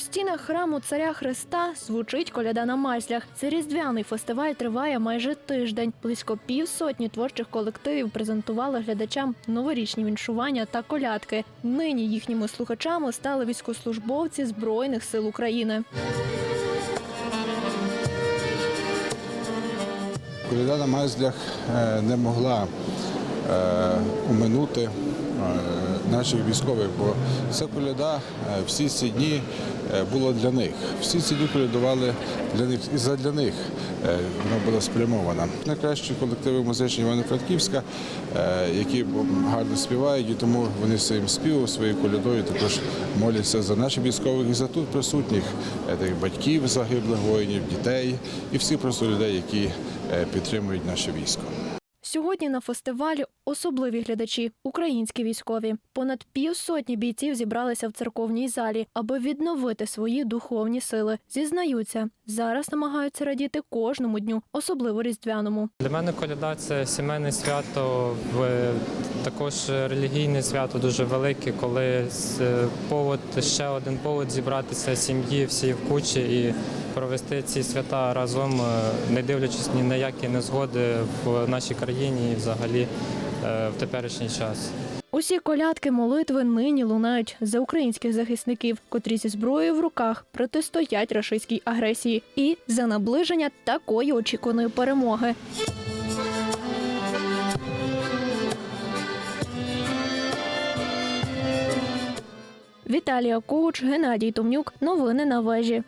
стінах храму царя Христа звучить коляда на маслях. Цей різдвяний фестиваль триває майже тиждень. Близько півсотні творчих колективів презентували глядачам новорічні віншування та колядки. Нині їхніми слухачами стали військовослужбовці Збройних сил України. Коляда на Мазлях е, не могла е, оминути е, наших військових, бо ця коляда е, всі ці дні була для них. Всі ці дні колядували для них і задля них вона була спрямована. Найкращі колективи музичні Івано-Франківська, які гарно співають, і тому вони своїм співом, своєю колядою також моляться за наших військових і за тут присутніх батьків загиблих воїнів, дітей і всіх просто людей, які підтримують наше військо. Сьогодні на фестивалі особливі глядачі українські військові. Понад півсотні бійців зібралися в церковній залі, аби відновити свої духовні сили. Зізнаються, зараз намагаються радіти кожному дню, особливо різдвяному. Для мене коляда це сімейне свято, також релігійне свято дуже велике, коли повод, ще один повод зібратися сім'ї всі в кучі і провести ці свята разом, е, не дивлячись ні на які незгоди в нашій країні і взагалі е, в теперішній час. Усі колядки молитви нині лунають за українських захисників, котрі зі зброєю в руках протистоять рашистській агресії, і за наближення такої очікуваної перемоги. Віталія Коуч, Геннадій Томнюк. Новини на вежі.